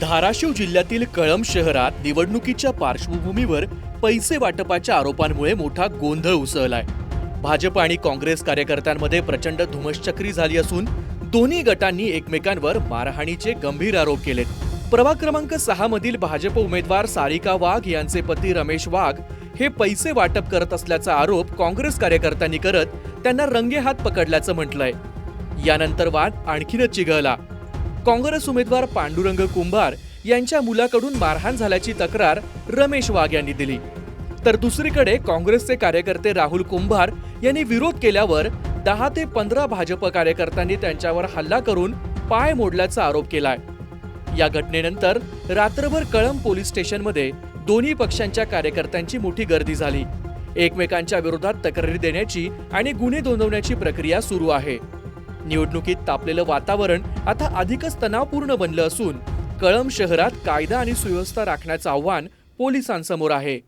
धाराशिव जिल्ह्यातील कळंब शहरात निवडणुकीच्या पार्श्वभूमीवर पैसे वाटपाच्या आरोपांमुळे मोठा गोंधळ उसळलाय. भाजप आणि काँग्रेस कार्यकर्त्यांमध्ये प्रचंड धुमश्चक्री झाली असून दोन्ही गटांनी एकमेकांवर मारहाणीचे गंभीर आरोप केलेत. प्रभाग क्रमांक सहा मधील भाजप उमेदवार सारिका वाघ यांचे पती रमेश वाघ हे पैसे वाटप करत असल्याचा आरोप काँग्रेस कार्यकर्त्यांनी करत त्यांना रंगेहात पकडल्याचं म्हटलंय. यानंतर वाद आणखीनच चिघळला. काँग्रेस उमेदवार पांडुरंग कुंभार यांच्या मुलाकडून मारहाण झाल्याची तक्रार रमेश वाघ यांनी दिली. तर दुसरीकडे काँग्रेसचे कार्यकर्ते राहुल कुंभार यांनी विरोध केल्यावर दहा ते पंधरा भाजप कार्यकर्त्यांनी त्यांच्यावर हल्ला करून पाय मोडल्याचा आरोप केलाय. या घटनेनंतर रात्रभर कळंब पोलीस स्टेशनमध्ये दोन्ही पक्षांच्या कार्यकर्त्यांची मोठी गर्दी झाली. एकमेकांच्या विरोधात तक्रारी देण्याची आणि गुन्हे नोंदवण्याची प्रक्रिया सुरू आहे. निवडणुकीत तापलेलं वातावरण आता अधिकच तणावपूर्ण बनलं असून कळंब शहरात कायदा आणि सुव्यवस्था राखण्याचं आव्हान पोलिसांसमोर आहे.